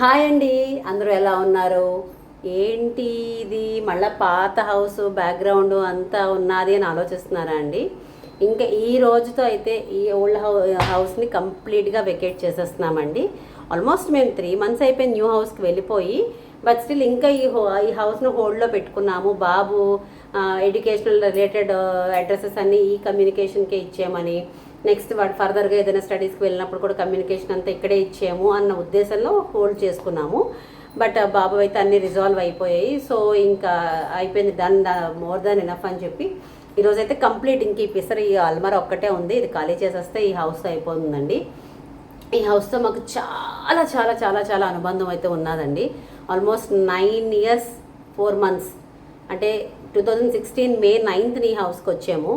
Hi అండి అందరూ ఎలా ఉన్నారు? ఏంటి ఇది? మళ్ళీ పాత హౌస్ బ్యాక్గ్రౌండ్ అంతా ఉన్నది అని ఆలోచిస్తున్నారా అండి? ఇంకా ఈ రోజుతో అయితే ఈ ఓల్డ్ హౌ హౌస్ని కంప్లీట్గా వెకేట్ చేసేస్తున్నామండి. ఆల్మోస్ట్ మేము త్రీ మంత్స్ అయిపోయి న్యూ హౌస్కి వెళ్ళిపోయి బట్ స్టిల్ ఇంకా ఈ హో ఈ హౌస్ను హోల్డ్లో పెట్టుకున్నాము. బాబు ఎడ్యుకేషనల్ రిలేటెడ్ అడ్రసెస్ అన్నీ ఈ కమ్యూనికేషన్కే ఇచ్చామని నెక్స్ట్ వాడు ఫర్దర్గా ఏదైనా స్టడీస్కి వెళ్ళినప్పుడు కూడా కమ్యూనికేషన్ అంతా ఇక్కడే ఇచ్చాము అన్న ఉద్దేశంలో హోల్డ్ చేసుకున్నాము. బట్ బాబు అయితే అన్ని రిజాల్వ్ అయిపోయాయి. సో ఇంకా అయిపోయింది. డన్ మోర్ దాన్ ఎనఫ్ అని చెప్పి ఈరోజు అయితే కంప్లీట్ ఇంక ఈ పిసర్ ఈ అల్మర ఒక్కటే ఉంది. ఇది ఖాళీ చేసేస్తే ఈ హౌస్ అయిపోతుందండి. ఈ హౌస్తో మాకు చాలా చాలా చాలా చాలా అనుబంధం అయితే ఉన్నదండి. Almost nine years four months. అంటే టూ థౌజండ్ సిక్స్టీన్ మే నైన్త్ని ఈ హౌస్కి వచ్చాము.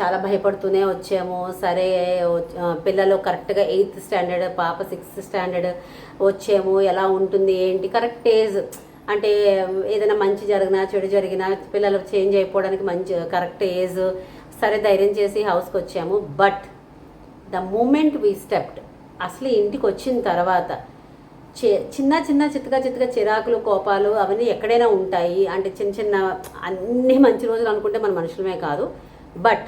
చాలా భయపడుతూనే వచ్చాము. సరే పిల్లలు కరెక్ట్గా ఎయిత్ స్టాండర్డ్ పాప సిక్స్త్ స్టాండర్డ్ వచ్చాము. ఎలా ఉంటుంది ఏంటి? Correct age. అంటే ఏదైనా మంచి జరిగినా చెడు జరిగినా పిల్లలకు చేంజ్ అయిపోవడానికి మంచి కరెక్ట్ ఏజ్. సరే ధైర్యం చేసి హౌస్కి వచ్చాము. But the moment we stepped. అసలు ఇంటికి వచ్చిన తర్వాత చి- చిన్న చిన్న చిత్తగా చిత్తగా చిరాకులు కోపాలు అవన్నీ ఎక్కడైనా ఉంటాయి. అంటే చిన్న చిన్న అన్ని మంచి రోజులు అనుకుంటే మన మనుషులమే కాదు. బట్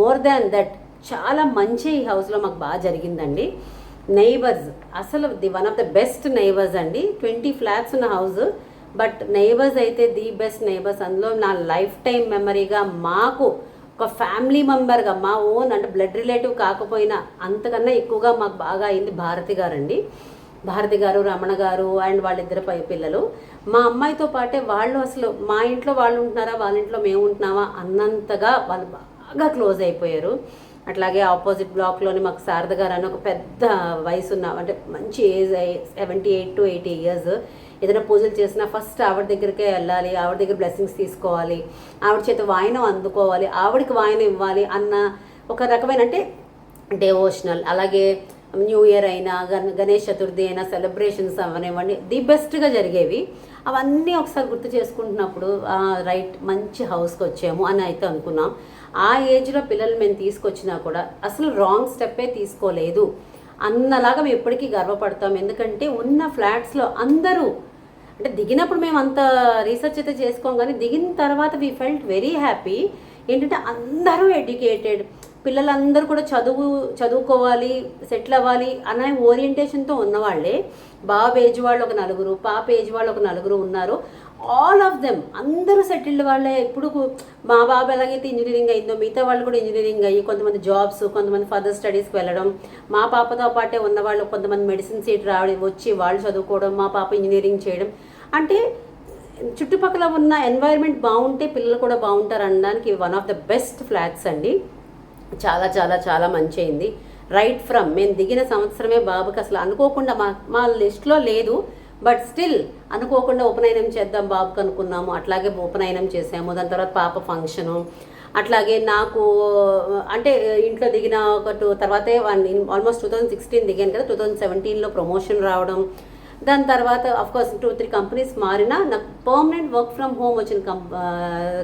మోర్ దాన్ దట్ చాలా మంచి ఈ హౌస్లో మాకు బాగా జరిగిందండి. నైబర్స్ అసలు the one of the best neighbours అండి. ట్వంటీ ఫ్లాట్స్ ఉన్న హౌస్ బట్ నైబర్స్ అయితే ది బెస్ట్ నైబర్స్ అందులో నా లైఫ్ టైం మెమరీగా మాకు ఒక ఫ్యామిలీ మెంబర్గా మా ఓన్ అంటే బ్లడ్ రిలేటివ్ కాకపోయినా అంతకన్నా ఎక్కువగా మాకు బాగా అయింది భారతి గారండి. భారతి గారు రమణ గారు అండ్ వాళ్ళిద్దరు పై పిల్లలు. మా అమ్మాయితో పాటే వాళ్ళు అసలు మా ఇంట్లో వాళ్ళు ఉంటున్నారా వాళ్ళ ఇంట్లో మేము ఉంటున్నామా అన్నంతగా వాళ్ళు బాగా క్లోజ్ అయిపోయారు. అట్లాగే ఆపోజిట్ బ్లాక్లోని మాకు శారద గారు అని ఒక పెద్ద వయసు ఉన్న అంటే మంచి age seventy eight to eighty years. ఏదైనా పూజలు చేసినా ఫస్ట్ ఆవిడ దగ్గరికే వెళ్ళాలి ఆవిడ దగ్గర బ్లెస్సింగ్స్ తీసుకోవాలి ఆవిడ చేత వాయనం అందుకోవాలి ఆవిడకి వాయనం ఇవ్వాలి అన్న ఒక రకమైన అంటే డెవోషనల్ అలాగే న్యూ ఇయర్ అయినా గణ గణేష్ చతుర్థి అయినా సెలబ్రేషన్స్ అవనివ్వండి ది బెస్ట్గా జరిగేవి. అవన్నీ ఒకసారి గుర్తు చేసుకుంటున్నప్పుడు రైట్ మంచి హౌస్కి వచ్చాము అని అయితే అనుకున్నాం. ఆ ఏజ్లో పిల్లలు మేము తీసుకొచ్చినా కూడా అసలు రాంగ్ స్టెప్పే తీసుకోలేదు. అన్నలాగా మేము ఎప్పటికీ గర్వపడతాం. ఎందుకంటే ఉన్న ఫ్లాట్స్లో అందరూ అంటే దిగినప్పుడు మేము అంత రీసెర్చ్ అయితే చేసుకోం కానీ దిగిన తర్వాత వీ ఫెల్ట్ వెరీ హ్యాపీ. ఏంటంటే అందరూ ఎడ్యుకేటెడ్. పిల్లలందరూ కూడా చదువు చదువుకోవాలి సెటిల్ అవ్వాలి అనే ఓరియంటేషన్తో ఉన్నవాళ్ళే. బాబు ఏజ్ వాళ్ళు ఒక నలుగురు పాప ఏజ్ వాళ్ళు ఒక నలుగురు ఉన్నారు. ఆల్ ఆఫ్ దెమ్ అందరూ సెటిల్డ్ వాళ్ళే. ఇప్పుడు మా బాబు ఎలాగైతే ఇంజనీరింగ్ అయిందో మిగతా వాళ్ళు కూడా ఇంజనీరింగ్ అయ్యి కొంతమంది జాబ్స్ కొంతమంది ఫర్దర్ స్టడీస్కి వెళ్ళడం మా పాపతో పాటే ఉన్న వాళ్ళు కొంతమంది మెడిసిన్ సీట్ రావడం వచ్చి వాళ్ళు చదువుకోవడం మా పాప ఇంజనీరింగ్ చేయడం. అంటే చుట్టుపక్కల ఉన్న ఎన్వైర్మెంట్ బాగుంటే పిల్లలు కూడా బాగుంటారు అనడానికి one of the best flats అండి. చాలా చాలా చాలా మంచి అయింది. రైట్ ఫ్రమ్ మేము దిగిన సంవత్సరమే బాబుకి అసలు అనుకోకుండా మా మా లిస్ట్లో లేదు. బట్ స్టిల్ అనుకోకుండా ఉపనయనం చేద్దాం బాబుకి అనుకున్నాము. అట్లాగే ఉపనయనం చేసాము. దాని తర్వాత పాప ఫంక్షను అట్లాగే నాకు అంటే ఇంట్లో దిగిన ఒక టూ తర్వాతే one almost two thousand sixteen దిగాను కదా టూ థౌజండ్ సెవెంటీన్లో ప్రమోషన్ రావడం. దాని తర్వాత of course two three companies మారినా నాకు పర్మనెంట్ వర్క్ ఫ్రమ్ హోమ్ వచ్చిన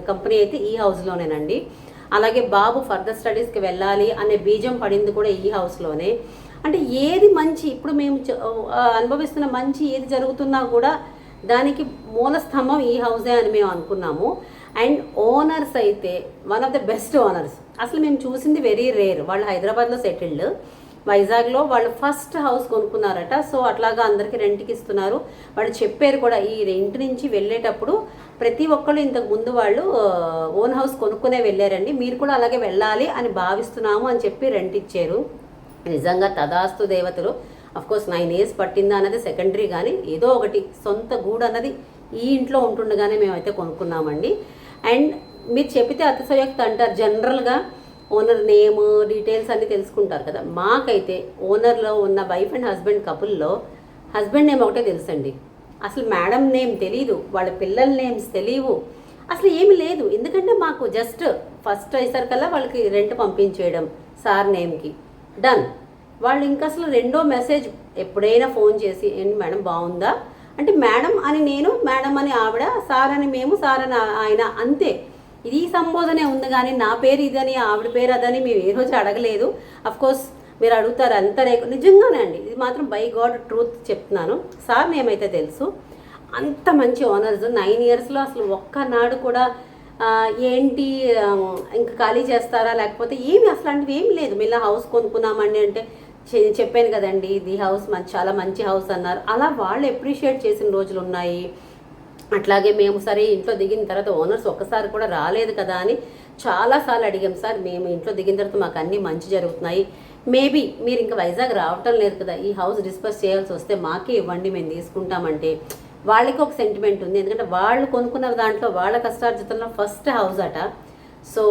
కంపెనీ అయితే ఈ హౌస్లోనేనండి అలాగే బాబు ఫర్దర్ స్టడీస్కి వెళ్ళాలి అనే బీజం పడింది కూడా ఈ హౌస్లోనే అంటే ఏది మంచి ఇప్పుడు మేము అనుభవిస్తున్న మంచి ఏది జరుగుతున్నా కూడా దానికి మూల స్తంభం ఈ హౌసే అని మేము అనుకున్నాము. అండ్ ఓనర్స్ అయితే one of the best owners అసలు మేము చూసింది వెరీ రేర్ వాళ్ళు హైదరాబాద్లో సెటిల్డ్ వైజాగ్లో వాళ్ళు ఫస్ట్ హౌస్ కొనుక్కున్నారట. సో అట్లాగా అందరికీ రెంట్కి ఇస్తున్నారు. వాళ్ళు చెప్పారు కూడా ఈ రెంట్ నుంచి వెళ్ళేటప్పుడు ప్రతి ఒక్కళ్ళు ఇంతకు ముందు వాళ్ళు ఓన్ హౌస్ కొనుక్కునే వెళ్ళారండి. మీరు కూడా అలాగే వెళ్ళాలి అని భావిస్తున్నాము అని చెప్పి రెంట్ ఇచ్చారు. నిజంగా తదాస్తు దేవతలు. కోర్స్ నైన్ ఇయర్స్ పట్టిందా అన్నది సెకండరీ కానీ ఏదో ఒకటి సొంత గూడు అన్నది ఈ ఇంట్లో ఉంటుండగానే మేమైతే కొనుక్కున్నామండి. అండ్ మీరు చెప్తే అతిశయోక్తి అంటారు. జనరల్గా ఓనర్ నేమ్ డీటెయిల్స్ అన్నీ తెలుసుకుంటారు కదా. మాకైతే ఓనర్లో ఉన్న వైఫ్ అండ్ హస్బెండ్ కపుల్లో హస్బెండ్ నేమ్ ఒకటే తెలుసండి. అసలు మేడం నేమ్ తెలియదు వాళ్ళ పిల్లల నేమ్స్ తెలియవు అసలు ఏమి లేదు. ఎందుకంటే మాకు జస్ట్ ఫస్ట్ అయ్యేసరికల్లా వాళ్ళకి రెంట్ పంపించేయడం సార్ నేమ్కి. డన్. వాళ్ళు ఇంకా అసలు రెండో మెసేజ్ ఎప్పుడైనా ఫోన్ చేసి ఏంటి మేడం బాగుందా? అంటే మేడం అని నేను మేడం అని ఆవిడ సార్ అని మేము సార్ అని ఆయన అంతే. ఇది సంబోధనే ఉంది కానీ నా పేరు ఇదని ఆవిడ పేరు అదని మేము ఏ రోజు అడగలేదు. కోర్స్ మీరు అడుగుతారు అంత నిజంగానే అండి. ఇది మాత్రం బై గాడ్ ట్రూత్ చెప్తున్నాను. సార్ నేమైతే తెలుసు. అంత మంచి ఓనర్స్ నైన్ ఇయర్స్లో అసలు ఒక్కనాడు కూడా ఏంటి ఇంకా ఖాళీ చేస్తారా? లేకపోతే ఏమి అసలు ఏమి లేదు. మిల్లా హౌస్ కొనుక్కున్నామండి అంటే చె- చెప్పాను కదండి ఇది హౌస్ మంచి చాలా మంచి హౌస్ అన్నారు. అలా వాళ్ళు అప్రిషియేట్ చేసిన రోజులు ఉన్నాయి. అట్లాగే మేము సరే ఇంట్లో దిగిన తర్వాత ఓనర్స్ ఒక్కసారి కూడా రాలేదు కదా అని చాలాసార్లు అడిగాం సార్ మేము ఇంట్లో దిగిన తర్వాత మాకు అన్నీ మంచి జరుగుతున్నాయి. మేబీ మీరు ఇంకా వైజాగ్ రావటం లేదు కదా ఈ హౌస్ డిస్పస్ చేయాల్సి వస్తే మాకే ఇవ్వండి మేము తీసుకుంటామంటే. వాళ్ళకి ఒక సెంటిమెంట్ ఉంది. ఎందుకంటే వాళ్ళు కొనుక్కున్న దాంట్లో వాళ్ళ కష్టార్జితంలో ఫస్ట్ హౌస్ అట. సో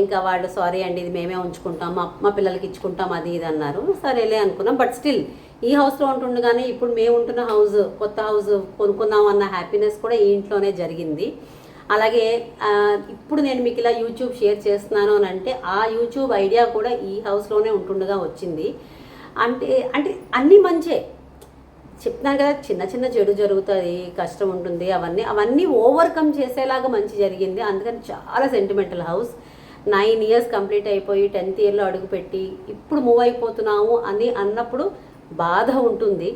ఇంకా వాళ్ళు సారీ అండి ఇది మేమే ఉంచుకుంటాం మా మా పిల్లలకి ఇచ్చుకుంటాం అది ఇది అన్నారు. సరేలే అనుకున్నాం. బట్ స్టిల్ ఈ హౌస్లో ఉంటుండగానే ఇప్పుడు మేము ఉంటున్న హౌస్ కొత్త హౌస్ కొనుక్కున్నాం అన్న హ్యాపీనెస్ కూడా ఈ ఇంట్లోనే జరిగింది. అలాగే ఇప్పుడు నేను మీకు ఇలా యూట్యూబ్ షేర్ చేస్తున్నాను అని అంటే ఆ యూట్యూబ్ ఐడియా కూడా ఈ హౌస్లోనే ఉంటుండగా వచ్చింది. అంటే అంటే అన్నీ మంచే. చెప్తున్నాను కదా చిన్న చిన్న చెడు జరుగుతుంది కష్టం ఉంటుంది అవన్నీ అవన్నీ ఓవర్కమ్ చేసేలాగా మంచి జరిగింది. అందుకని చాలా sentimental house. Nine years complete అయిపోయి టెన్త్ ఇయర్లో అడుగుపెట్టి ఇప్పుడు మూవ్ అయిపోతున్నాము అని అన్నప్పుడు బాధ ఉంటుంది.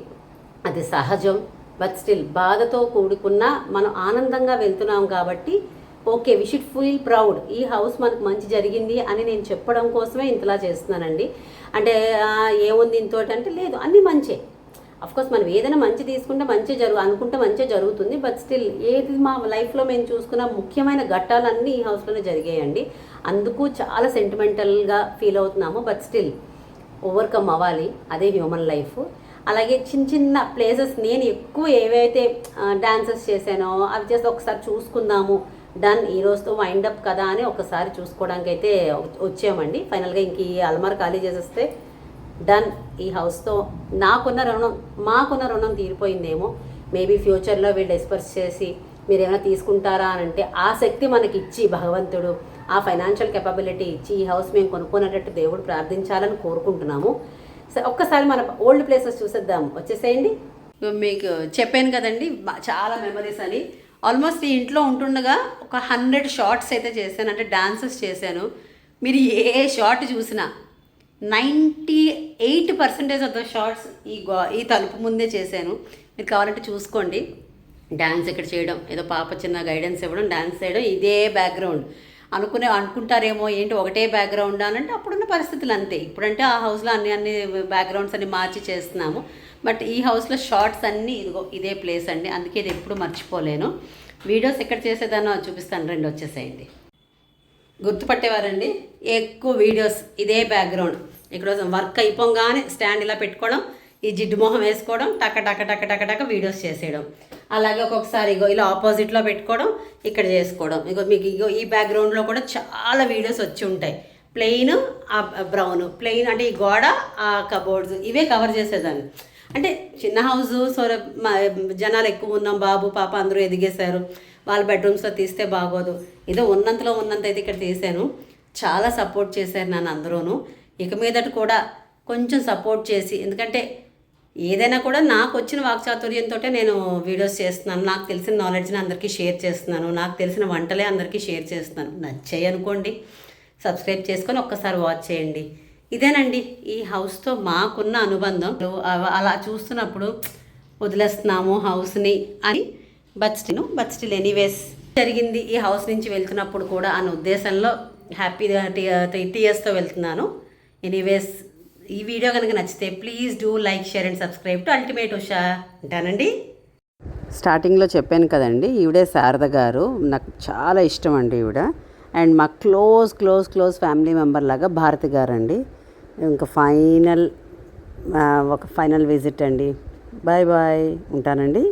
అది సహజం. బట్ స్టిల్ బాధతో కూడుకున్న మనం ఆనందంగా వెళ్తున్నాం కాబట్టి okay we should feel proud ఈ హౌస్ మనకు మంచి జరిగింది అని నేను చెప్పడం కోసమే ఇంతలా చేస్తున్నానండి. అంటే ఏముంది ఇంతోటి అంటే లేదు అన్నీ మంచే. అఫ్ కోర్స్ మనం ఏదైనా మంచి తీసుకుంటే మంచి జరుగు అనుకుంటే మంచిగా జరుగుతుంది. బట్ స్టిల్ ఏది మా లైఫ్లో మేము చూసుకున్న ముఖ్యమైన ఘట్టాలన్నీ ఈ హౌస్లోనే జరిగాయండి. అందుకు చాలా సెంటిమెంటల్గా ఫీల్ అవుతున్నాము. బట్ స్టిల్ ఓవర్కమ్ అవ్వాలి. అదే హ్యూమన్ లైఫ్ అలాగే చిన్న చిన్న ప్లేసెస్ నేను ఎక్కువ ఏవైతే డాన్సెస్ చేశానో అవి చేసి ఒకసారి చూసుకుందాము. డన్ ఈ రోజుతో వైండ్ అప్ కదా అని ఒకసారి చూసుకోవడానికి అయితే వచ్చామండి ఫైనల్గా ఇంక ఈ అల్మార్ ఖాళీ చేసేస్తే డన్ ఈ హౌస్తో నాకున్న రుణం మాకున్న రుణం తీరిపోయిందేమో. మేబీ ఫ్యూచర్లో వీళ్ళు డిస్పర్స్ చేసి మీరు ఏమైనా తీసుకుంటారా అని అంటే ఆ శక్తి మనకి ఇచ్చి భగవంతుడు ఆ ఫైనాన్షియల్ కెపబిలిటీ ఇచ్చి ఈ హౌస్ మేము కొనుక్కునేటట్టు దేవుడు ప్రార్థించాలని కోరుకుంటున్నాము. ఒక్కసారి మన ఓల్డ్ ప్లేసెస్ చూసేద్దాం. వచ్చేసేయండి. మీకు చెప్పాను కదండి చాలా మెమరీస్ అని. ఆల్మోస్ట్ ఈ ఇంట్లో ఉంటుండగా ఒక హండ్రెడ్ షార్ట్స్ అయితే చేశాను అంటే డాన్సెస్ చేశాను. మీరు ఏ షార్ట్ చూసినా ninety eight percentage of the shorts ఈ గో ఈ తలుపు ముందే చేశాను. మీరు కావాలంటే చూసుకోండి. డ్యాన్స్ ఇక్కడ చేయడం ఏదో పాప చిన్న గైడెన్స్ ఇవ్వడం డ్యాన్స్ చేయడం ఇదే బ్యాక్గ్రౌండ్ అనుకునే అనుకుంటారేమో ఏంటి ఒకటే బ్యాక్గ్రౌండ్ అని అంటే అప్పుడున్న పరిస్థితులు అంతే. ఇప్పుడంటే ఆ హౌస్లో అన్ని అన్ని బ్యాక్గ్రౌండ్స్ అన్ని మార్చి చేస్తున్నాము. బట్ ఈ హౌస్లో షార్ట్స్ అన్నీ ఇదిగో ఇదే ప్లేస్ అండి. అందుకే ఇది ఎప్పుడు మర్చిపోలేను. వీడియోస్ ఎక్కడ చేసేదానో చూపిస్తాను. రెండు వచ్చేసేయండి. గుర్తుపట్టేవారండి? ఎక్కువ వీడియోస్ ఇదే బ్యాక్గ్రౌండ్ ఇక్కడ వర్క్ అయిపోగానే స్టాండ్ ఇలా పెట్టుకోవడం ఈ జిడ్డు మొహం వేసుకోవడం టక టక టక టక టక వీడియోస్ చేసేయడం. అలాగే ఒక్కొక్కసారి ఇగో ఇలా ఆపోజిట్లో పెట్టుకోవడం ఇక్కడ చేసుకోవడం. ఇగో మీకు ఇగో ఈ బ్యాక్గ్రౌండ్లో కూడా చాలా వీడియోస్ వచ్చి ఉంటాయి. ప్లెయిన్ ఆ బ్రౌన్ ప్లెయిన్ అంటే ఈ గోడ ఆ కబోర్డ్స్ ఇవే కవర్ చేసేదాన్ని. అంటే చిన్న హౌస్ సో మా- జనాలు ఎక్కువ ఉన్నాం బాబు పాప అందరూ ఎదిగేశారు. వాళ్ళ బెడ్రూమ్స్లో తీస్తే బాగోదు. ఏదో ఉన్నంతలో ఉన్నంత అయితే ఇక్కడ తీసాను చాలా సపోర్ట్ చేశారు నన్ను అందరూను. ఇక మీదట కూడా కొంచెం సపోర్ట్ చేసి ఎందుకంటే ఏదైనా కూడా నాకు వచ్చిన వాక్చాతుర్యంతో నేను వీడియోస్ చేస్తున్నాను నాకు తెలిసిన నాలెడ్జ్ని అందరికీ షేర్ చేస్తున్నాను నాకు తెలిసిన వంటలే అందరికీ షేర్ చేస్తున్నాను నచ్చాయి అనుకోండి సబ్స్క్రైబ్ చేసుకొని ఒక్కసారి వాచ్ చేయండి ఇదేనండి ఈ హౌస్తో మాకున్న అనుబంధం అలా చూస్తున్నప్పుడు వదిలేస్తున్నాము హౌస్ని అని but still but still anyways జరిగింది ఈ హౌస్ నుంచి వెళ్తున్నప్పుడు కూడా అన్న ఉద్దేశంలో హ్యాపీగా టీఎస్తో వెళ్తున్నాను ఎనీవేస్ ఈ వీడియో కనుక నచ్చితే please do like share and subscribe to ultimate Usha ఉంటానండి. స్టార్టింగ్లో చెప్పాను కదండి ఈవిడే శారద గారు నాకు చాలా ఇష్టం అండి ఈవిడ. అండ్ మా close close close family member లాగా భారతి గారు అండి ఇంకా ఫైనల్ ఒక ఫైనల్ విజిట్ అండి. బాయ్ బాయ్ ఉంటానండి.